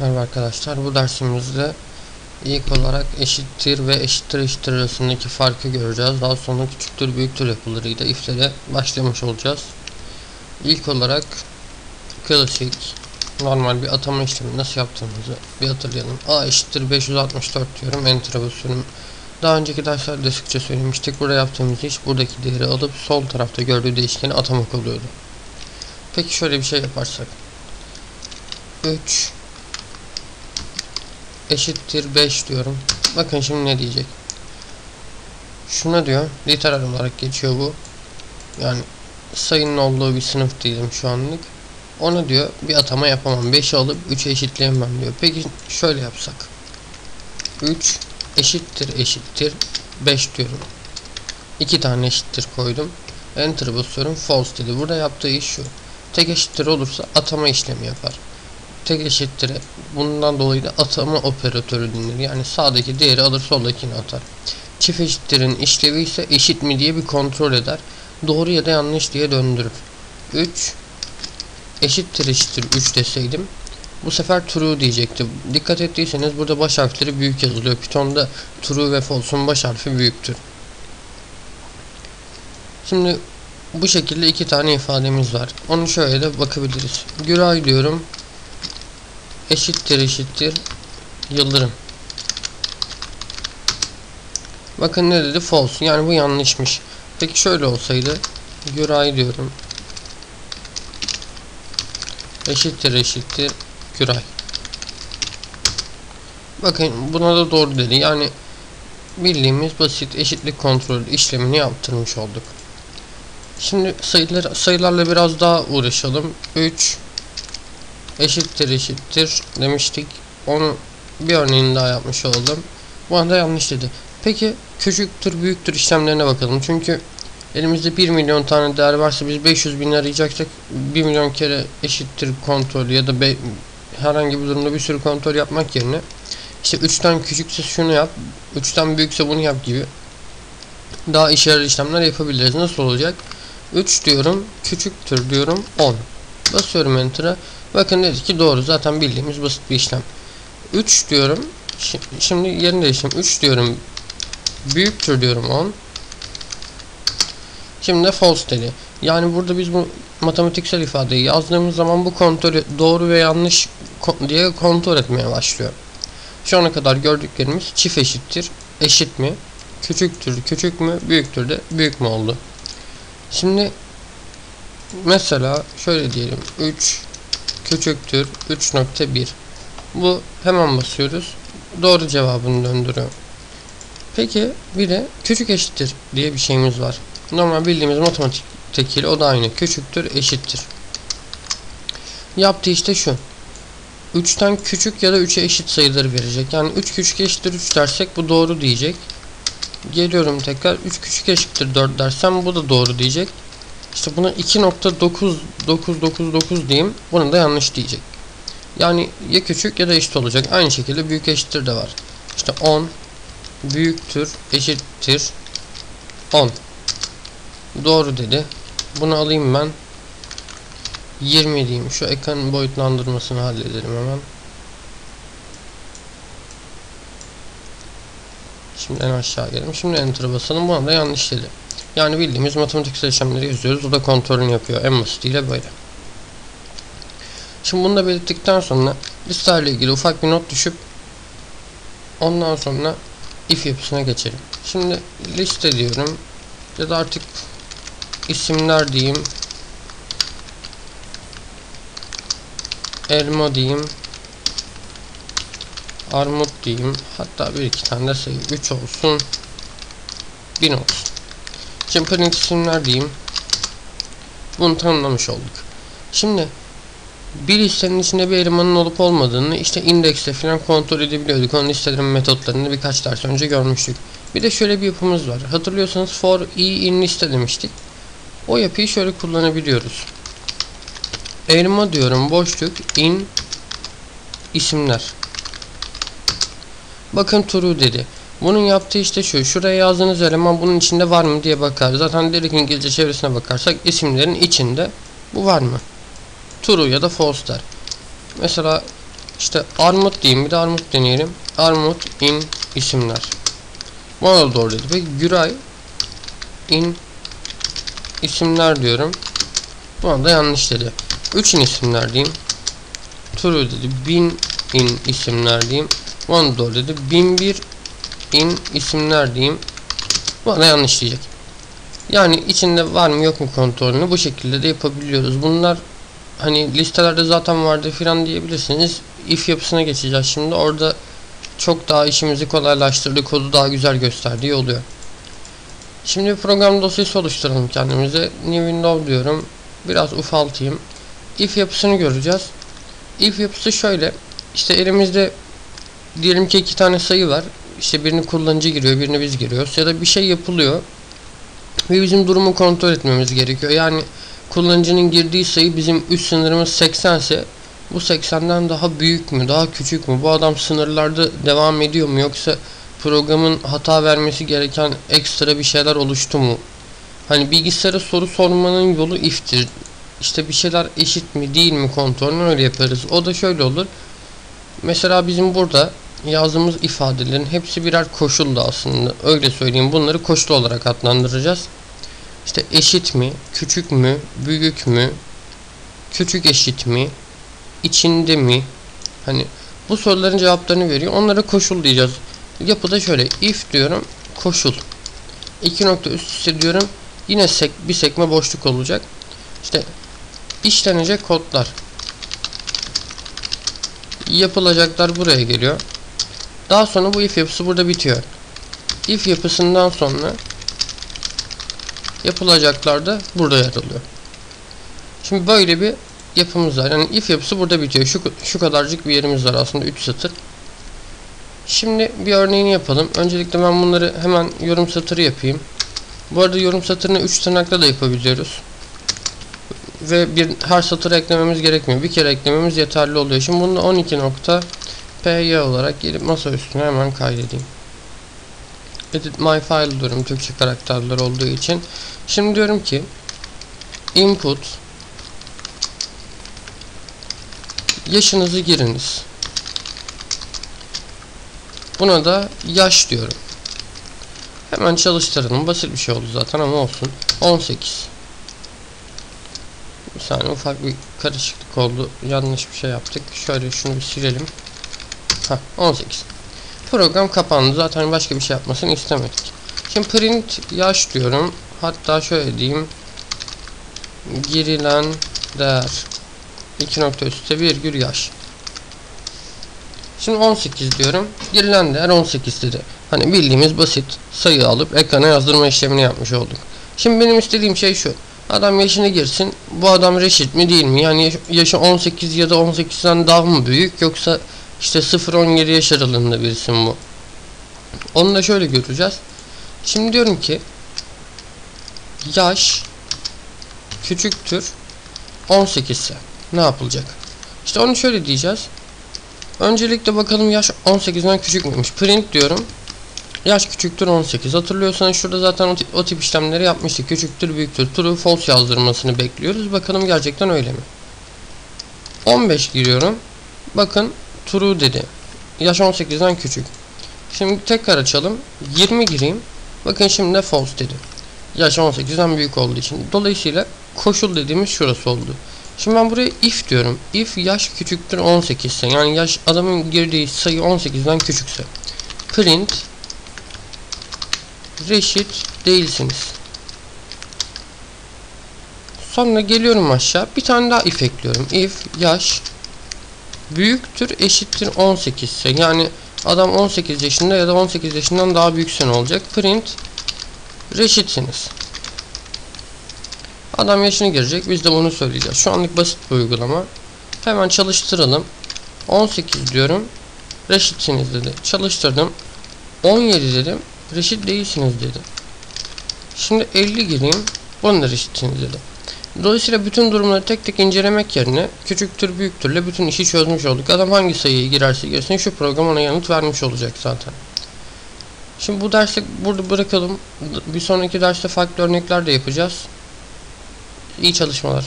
Merhaba arkadaşlar bu dersimizde ilk olarak eşittir ve eşittir eşittir arasındaki farkı göreceğiz. Daha sonra küçüktür büyüktür yapılarıyla iflere başlamış olacağız. İlk olarak klasik normal bir atama işlemi nasıl yaptığımızı bir hatırlayalım. A eşittir 564 diyorum enter'a basıyorum. Daha önceki derslerde sıkça söylemiştik. Burada yaptığımız iş buradaki değeri alıp sol tarafta gördüğü değişkeni atamak oluyordu. Peki şöyle bir şey yaparsak 3 eşittir 5 diyorum. Bakın şimdi ne diyecek. Şuna diyor. Literal olarak geçiyor bu. Yani sayının olduğu bir sınıf değilim şu anlık. Ona diyor bir atama yapamam. 5'i alıp 3'e eşitleyemem diyor. Peki şöyle yapsak. 3 eşittir eşittir 5 diyorum. 2 tane eşittir koydum. Enter basıyorum. False dedi. Burada yaptığı iş şu. Tek eşittir olursa atama işlemi yapar tek eşittir. Bundan dolayı da atama operatörü denir. Yani sağdaki değeri alır soldakini atar. Çift eşittirin işlevi ise eşit mi diye bir kontrol eder. Doğru ya da yanlış diye döndürür. 3 eşittir eşittir 3 deseydim bu sefer true diyecekti. Dikkat ettiyseniz burada baş harfleri büyük yazılıyor. Python'da true ve false'un baş harfi büyüktür. Şimdi bu şekilde iki tane ifademiz var. Onu şöyle de bakabiliriz. Güray diyorum eşittir eşittir yıldırım. Bakın ne dedi? False. Yani bu yanlışmış. Peki şöyle olsaydı Güray diyorum. Eşittir eşittir Güray. Bakın buna da doğru dedi. Yani bildiğimiz basit eşitlik kontrol işlemini yaptırmış olduk. Şimdi sayılar, sayılarla biraz daha uğraşalım. 3 eşittir eşittir demiştik. Onu bir örneğini daha yapmış oldum. Bu anda yanlış dedi. Peki küçüktür büyüktür işlemlerine bakalım. Çünkü elimizde 1 milyon tane değer varsa biz 500 bin arayacaksak 1 milyon kere eşittir kontrol ya da herhangi bir durumda bir sürü kontrol yapmak yerine işte 3'ten küçükse şunu yap 3'ten büyükse bunu yap gibi daha işe yarar işlemler yapabiliriz. Nasıl olacak? 3 diyorum küçüktür diyorum 10 basıyorum enter'a Bakın dedi ki doğru zaten bildiğimiz basit bir işlem. 3 diyorum. Şimdi yerini değiştim. 3 diyorum. Büyüktür diyorum 10. Şimdi de false dedi. Yani burada biz bu matematiksel ifadeyi yazdığımız zaman bu kontrolü doğru ve yanlış diye kontrol etmeye başlıyor. Şu ana kadar gördüklerimiz çift eşittir. Eşit mi? Küçüktür. Küçük mü? Büyüktür de büyük mü oldu? Şimdi mesela şöyle diyelim. 3 küçüktür. 3.1 bu hemen basıyoruz. Doğru cevabını döndürüyor. Peki bir de küçük eşittir diye bir şeyimiz var. Normal bildiğimiz matematik tekili o da aynı. Küçüktür eşittir. Yaptığı işte şu. 3'ten küçük ya da 3'e eşit sayıları verecek. Yani 3 küçük eşittir 3 dersek bu doğru diyecek. Geliyorum tekrar. 3 küçük eşittir 4 dersem bu da doğru diyecek işte buna 2.999 diyeyim. Bunu da yanlış diyecek. Yani ya küçük ya da eşit olacak. Aynı şekilde büyük eşittir de var. İşte 10 büyüktür eşittir 10. Doğru dedi. Bunu alayım ben. 20 diyeyim. Şu ekran boyutlandırmasını halledelim hemen. Şimdi en aşağı gelelim. Şimdi enter'a basalım. Buna da yanlış dedi. Yani bildiğimiz matematiksel işlemleri yazıyoruz. O da kontrolünü yapıyor. En basitiyle böyle. Şimdi bunu da belirttikten sonra listelerle ilgili ufak bir not düşüp ondan sonra if yapısına geçelim. Şimdi liste diyorum ya da artık isimler diyeyim elma diyeyim armut diyeyim hatta bir iki tane de sayı 3 olsun 1000 olsun Print isimler diyeyim. Bunu tanımlamış olduk. Şimdi bir listenin içinde bir elemanın olup olmadığını işte indekste falan kontrol edebiliyorduk. Onun listelerin metotlarını birkaç ders önce görmüştük. Bir de şöyle bir yapımız var. Hatırlıyorsanız for i in liste demiştik. O yapıyı şöyle kullanabiliyoruz. Elma diyorum boşluk in isimler. Bakın true dedi. Bunun yaptığı işte şu. Şuraya yazdığınız eleman bunun içinde var mı diye bakar. Zaten direkt İngilizce çevresine bakarsak isimlerin içinde bu var mı? True ya da false der. Mesela İşte armut diyeyim bir de armut deneyelim. Armut in isimler. Bana da doğru dedi. Peki Güray in isimler diyorum. Bana da yanlış dedi. 3 in isimler diyeyim. True dedi. 1000 in isimler diyeyim. Bana da doğru dedi. 1001 in isimler diyeyim. Bana yanlış diyecek. Yani içinde var mı yok mu kontrolünü bu şekilde de yapabiliyoruz. Bunlar hani listelerde zaten vardı filan diyebilirsiniz. If yapısına geçeceğiz şimdi. Orada çok daha işimizi kolaylaştırdı. Kodu daha güzel gösterdiği oluyor. Şimdi bir program dosyası oluşturalım kendimize. New window diyorum. Biraz ufaltayım. If yapısını göreceğiz. If yapısı şöyle. İşte elimizde diyelim ki iki tane sayı var. İşte birini kullanıcı giriyor, birini biz giriyoruz. Ya da bir şey yapılıyor. Ve bizim durumu kontrol etmemiz gerekiyor. Yani kullanıcının girdiği sayı bizim üst sınırımız 80 ise bu 80'den daha büyük mü, daha küçük mü? Bu adam sınırlarda devam ediyor mu yoksa programın hata vermesi gereken ekstra bir şeyler oluştu mu? Hani bilgisayara soru sormanın yolu if'tir. İşte bir şeyler eşit mi değil mi kontrolünü öyle yaparız. O da şöyle olur. Mesela bizim burada yazdığımız ifadelerin hepsi birer koşuldu aslında. Öyle söyleyeyim. Bunları koşul olarak adlandıracağız. İşte eşit mi, küçük mü, büyük mü, küçük eşit mi, içinde mi? Hani bu soruların cevaplarını veriyor. Onlara koşul diyeceğiz. Yapıda şöyle if diyorum koşul. İki nokta üst üste diyorum. Yine sek, bir sekme boşluk olacak. İşte işlenecek kodlar. Yapılacaklar buraya geliyor. Daha sonra bu if yapısı burada bitiyor. If yapısından sonra yapılacaklar da burada yer alıyor. Şimdi böyle bir yapımız var. Yani if yapısı burada bitiyor. Şu, şu kadarcık bir yerimiz var aslında 3 satır. Şimdi bir örneğini yapalım. Öncelikle ben bunları hemen yorum satırı yapayım. Bu arada yorum satırını 3 tırnakla da yapabiliyoruz. Ve bir her satır eklememiz gerekmiyor. Bir kere eklememiz yeterli oluyor. Şimdi bunu 12 nokta py olarak gelip masa üstüne hemen kaydedeyim. Edit my file diyorum Türkçe karakterler olduğu için. Şimdi diyorum ki input yaşınızı giriniz. Buna da yaş diyorum. Hemen çalıştıralım. Basit bir şey oldu zaten ama olsun. 18. Bir saniye ufak bir karışıklık oldu. Yanlış bir şey yaptık. Şöyle şunu bir silelim. Ha 18. Program kapandı. Zaten başka bir şey yapmasını istemedik. Şimdi print yaş diyorum. Hatta şöyle diyeyim. Girilen değer 2 nokta üstte virgül yaş. Şimdi 18 diyorum. Girilen değer 18 dedi. Hani bildiğimiz basit sayı alıp ekrana yazdırma işlemini yapmış olduk. Şimdi benim istediğim şey şu. Adam yaşını girsin. Bu adam reşit mi değil mi? Yani yaşı 18 ya da 18'den daha mı büyük yoksa işte 0-17 yaş aralığında birisi mi bu? Onu da şöyle göreceğiz. Şimdi diyorum ki yaş küçüktür 18 ise ne yapılacak? İşte onu şöyle diyeceğiz. Öncelikle bakalım yaş 18'den küçük müymüş? Print diyorum. Yaş küçüktür 18. Hatırlıyorsanız şurada zaten o tip, o tip işlemleri yapmıştık. Küçüktür, büyüktür, true, false yazdırmasını bekliyoruz. Bakalım gerçekten öyle mi? 15 giriyorum. Bakın true dedi. Yaş 18'den küçük. Şimdi tekrar açalım. 20 gireyim. Bakın şimdi de false dedi. Yaş 18'den büyük olduğu için. Dolayısıyla koşul dediğimiz şurası oldu. Şimdi ben buraya if diyorum. If yaş küçüktür 18 ise yani yaş adamın girdiği sayı 18'den küçükse print reşit değilsiniz. Sonra geliyorum aşağı. Bir tane daha if ekliyorum. If yaş büyüktür eşittir 18 ise yani adam 18 yaşında ya da 18 yaşından daha büyükse ne olacak? Print reşitsiniz. Adam yaşını girecek. Biz de bunu söyleyeceğiz. Şu anlık basit bir uygulama. Hemen çalıştıralım. 18 diyorum. Reşitsiniz dedi. Çalıştırdım. 17 dedim. Reşit değilsiniz dedi. Şimdi 50 gireyim. Bunu da reşitsiniz dedi. Dolayısıyla bütün durumları tek tek incelemek yerine küçüktür büyüktürle bütün işi çözmüş olduk. Adam hangi sayıyı girerse girsin şu program ona yanıt vermiş olacak zaten. Şimdi bu dersi burada bırakalım. Bir sonraki derste farklı örnekler de yapacağız. İyi çalışmalar.